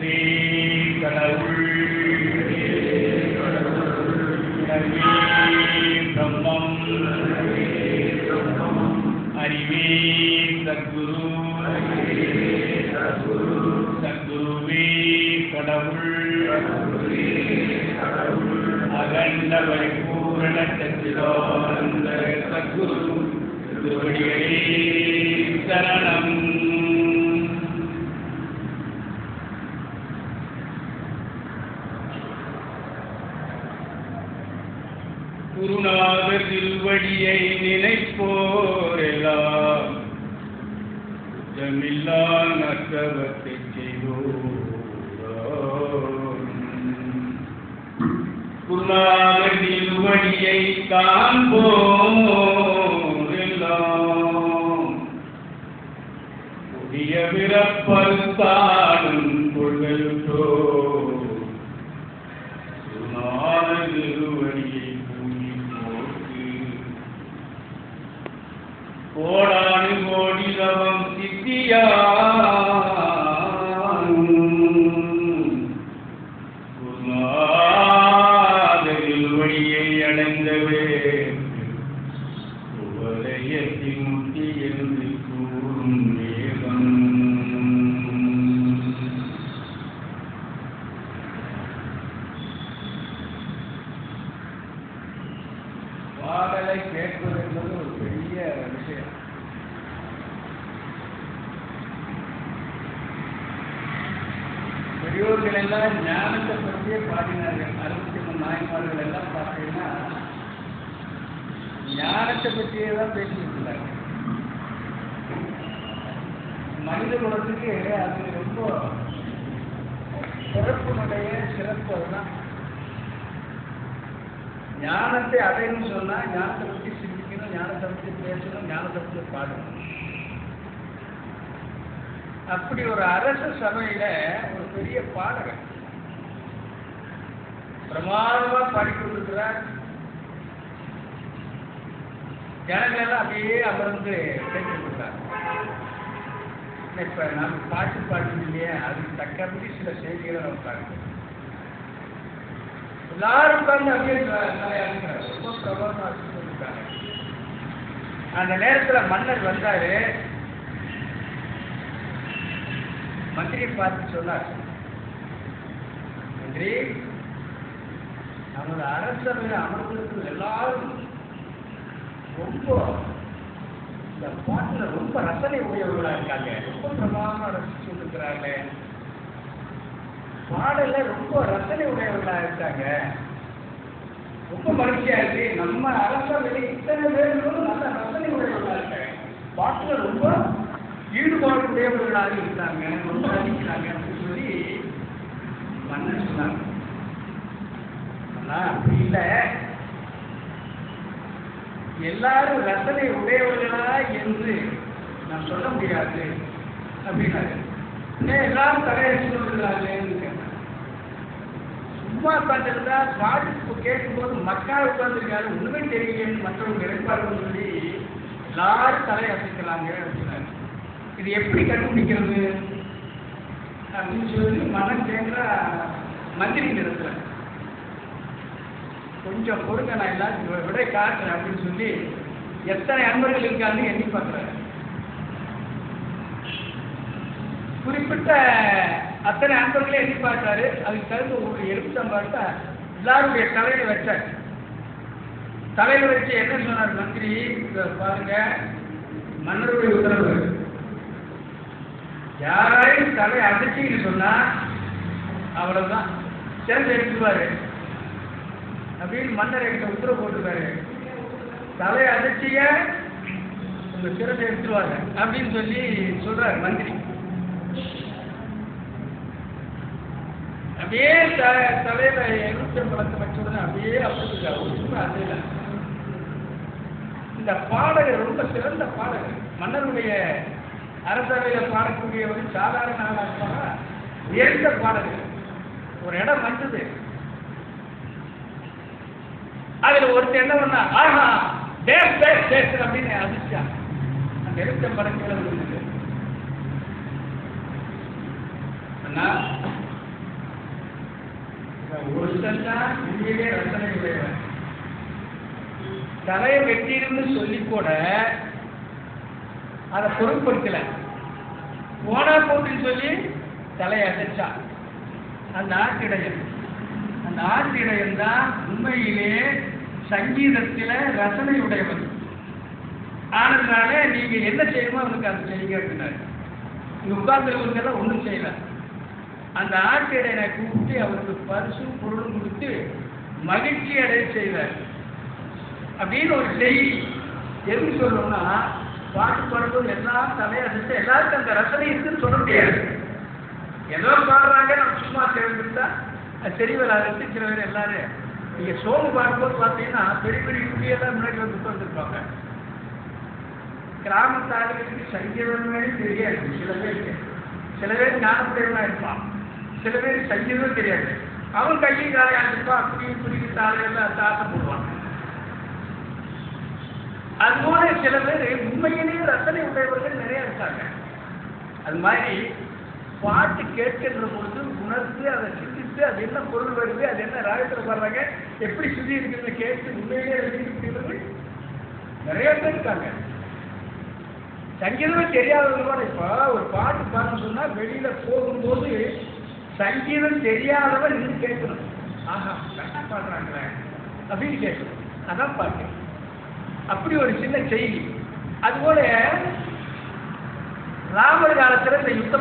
ஒன்றே கடவுள். பிரம்மம் அறிவே சத்குரு. சத்குருவே கடவுள். அகண்ட பரிபூரண சச்சிதானந்த குருநாதர் திருவடியை நினைப்போரெல்லாம். குற்றமில்லா நற்றவத்தை செய்தோம். குருநாதர் திருவடியை காண்போரெல்லாம். புதிய பிறப்பருத்தாடும் பெரியோர்கள் எல்லாம் ஞானத்தை பற்றியே பாடினார்கள். அறுபத்தி மூணு நாயன்மார்கள் எல்லாம் பார்த்தீங்கன்னா ஞானத்தை பற்றியே தான் பேசிட்டு மனித குலத்துக்கு அது ரொம்ப சிறப்புனுடைய சிறப்பு அதுதான். ஞானத்தை அடையணும்னு சொன்னா ஞானத்தை பற்றி சிந்திக்கணும் ஞானத்தை பற்றி பேசணும் ஞானத்தை பற்றி பாடணும். அப்படி ஒரு அரச சபையில ஒரு பெரிய பாடகர். பிரமாதமா பாடிக்கொண்டிருக்கிறார் ஜனங்கள் எல்லாம் அப்படியே அமர்ந்து கொடுத்தார் இப்ப நாம் பாட்டு பாடுறது இல்லையே அதுக்கு தக்கபடி சில செய்திகளை நம்ம பார்க்கணும். எல்லாரும் உட்கார்ந்து அப்படியே ரொம்ப பிரபலமா சொல்லிருக்காங்க அந்த நேரத்துல மன்னர் வந்தாரு. மந்திரி பார்த்து சொன்னார் மந்திரி நமது அரசவையில் அமர்ந்திருக்கிற எல்லாரும் ரொம்ப இந்த பாட்டுல ரொம்ப ரசனை உடையவர்களா இருக்காங்க. ரொம்ப பிரமாதமா ரசிச்சு இருக்கிறாங்க பாடல்ல ரொம்ப ரசனை உடையவர்களா இருக்காங்க. ரொம்ப மகிழ்ச்சியா இருக்கு. நம்ம அரசவையில் இத்தனை பேர் நல்ல ரசனை உடையவர்களா இருக்காங்க. பாட்டுல ரொம்ப ஈடுபாடு உடையவர்களாக இருந்தாங்க ரொம்ப அடிக்கிறாங்க அப்படின்னு சொல்லி மன்னன் சொன்னாங்க ஆனா அப்படி இல்லை. எல்லாரும் ரசனை உடையவர்களா என்று நான் சொல்ல முடியாது அப்படின்னாரு. எல்லாரும் தலையடிச்சு சொல்லுகிறாங்கன்னு கேட்டேன். சும்மா உட்காந்துருந்தா பாட்டு கேட்கும்போது மக்கள் உட்காந்துருக்காரு ஒன்றுமே தெரியலன்னு மற்றவங்க நினைப்பார்கள் சொல்லி எல்லாரும் தலையசைக்கிறாங்க அப்படின்னாரு இது எப்படி கண்டுபிடிக்கிறது அப்படின்னு சொல்லி மனம் கேட்குற மந்திரி நிறத்தில் கொஞ்சம் கொடுங்க நான் எல்லாத்தையும் விட காட்டுறேன் அப்படின்னு சொல்லி எத்தனை அன்பர்கள் இருக்கான்னு எண்ணி பார்க்குறேன். குறிப்பிட்ட அத்தனை அன்பர்களே எண்ணி பார்த்தாரு. அதுக்கு தகுந்த ஒரு எலுமிச்சம்பழத்தை எல்லாருடைய தலையில வச்சார். தலையில வச்சு என்ன சொன்னார் மந்திரி? பாருங்க. மன்னருடைய உத்தரவு. யாரையும் தலை அடிச்சின்னு சொன்னா அவ்வளவுதான். சேர்ந்து எடுத்துருவாரு அப்படின்னு மன்னர் என்கிட்ட உத்தரவு போட்டுருக்காரு. தலை அடிச்சிய உங்க சிறந்து எடுத்துருவாங்க அப்படின்னு சொல்லி சொல்றாரு மந்திரி. அப்படியே த- தலையில எலுமிச்சம் பழத்தை வச்ச உடனே அப்படியே அப்படி ஒன்றுமே இந்த பாடகர் ரொம்ப சிறந்த பாடகர். மன்னருடைய அரசவையில பாடக்கூடியவர் சாதாரண ஆளா உயர்ந்த பாடல்கள் ஒரு இடம் வந்தது. அதுல ஒருத்தர் என்ன பண்ணா ஆஹா டேஸ் டேஸ் டேஸ் அப்படின்னு அதிர்ச்சான் அந்த எழுத்த படங்களை விழுந்தது அண்ணா ஒருத்தன் தான் உண்மையிலே ரசனை உடையவன் தலையை வெட்டிருந்து சொல்லி கூட அதை பொருட்படுத்தல. போனா போட்டுன்னு சொல்லி தலையை அசைச்சா. அந்த ஆட்டிடையன் அந்த ஆட்டிடையன் தான் உண்மையிலே சங்கீதத்தில ரசனை உடையவன் ஆனதுனால நீங்க என்ன செய்யணுமோ அவனுக்கு அதை செய்யுங்க அப்படின்னாரு இங்க உட்கார்ந்துருவங்கெல்லாம் ஒன்றும் செய்யல. அந்த ஆட்டிடையனை கூப்பிட்டு அவருக்கு பரிசும் பொருளும் கொடுத்து மகிழ்ச்சி அடைய செய்தார் அப்படின்னு ஒரு செய்தி எது சொல்லணும்னா பாட்டு பாடும்போது எல்லாம் செஞ்சு எல்லாருக்கும் அந்த ரசனை இருக்குன்னு சொல்ல முடியாது. ஏதோ பாடுறாங்க நம்ம சும்மா சேர்ந்துருந்தா அது சரி சில பேர் எல்லாரும் நீங்க சோமு பாடும்போது பார்த்தீங்கன்னா பெரிய பெரிய குடியெல்லாம் முன்னாடி வந்து உட்காந்துருப்பாங்க கிராமத்தாளுக்கு சங்கீதமே தெரியாது. சில பேருக்கு. சில பேர் ஞானப்படையவனா இருப்பான். சில பேர் சங்கீதம் தெரியாது. அவன் கையும் காலையாண்டிருப்பான் அப்படி இப்படி தாளையெல்லாம் தாத்த போடுவான். அதுபோல சில பேர் உண்மையிலேயே ரசனை உடையவர்கள் நிறைய இருக்காங்க. அது மாதிரி பாட்டு கேட்கின்ற பொழுது உணர்ந்து அதை சிந்தித்து அது என்ன பொருள் வருது அது என்ன ராகத்தில் பாடுறாங்க எப்படி சுதி இருக்குன்னு கேட்டு உண்மையிலேயே எழுதியிருக்கிறவர்கள் நிறைய பேர் இருக்காங்க. சங்கீதமே தெரியாதவங்க கூட இப்போ ஒரு பாட்டு பாடணும்னு சொன்னால் வெளியில் போகும்போது சங்கீதம் தெரியாதவன் இன்னும் கேட்கணும். ஆஹா கரெக்டாக பாடுறாங்களே அப்படின்னு கேட்கணும். அதான் பாட்டு. அப்படி ஒரு சின்ன செய்தி. அதுபோல ராமர் காலத்தில் இந்த யுத்தம்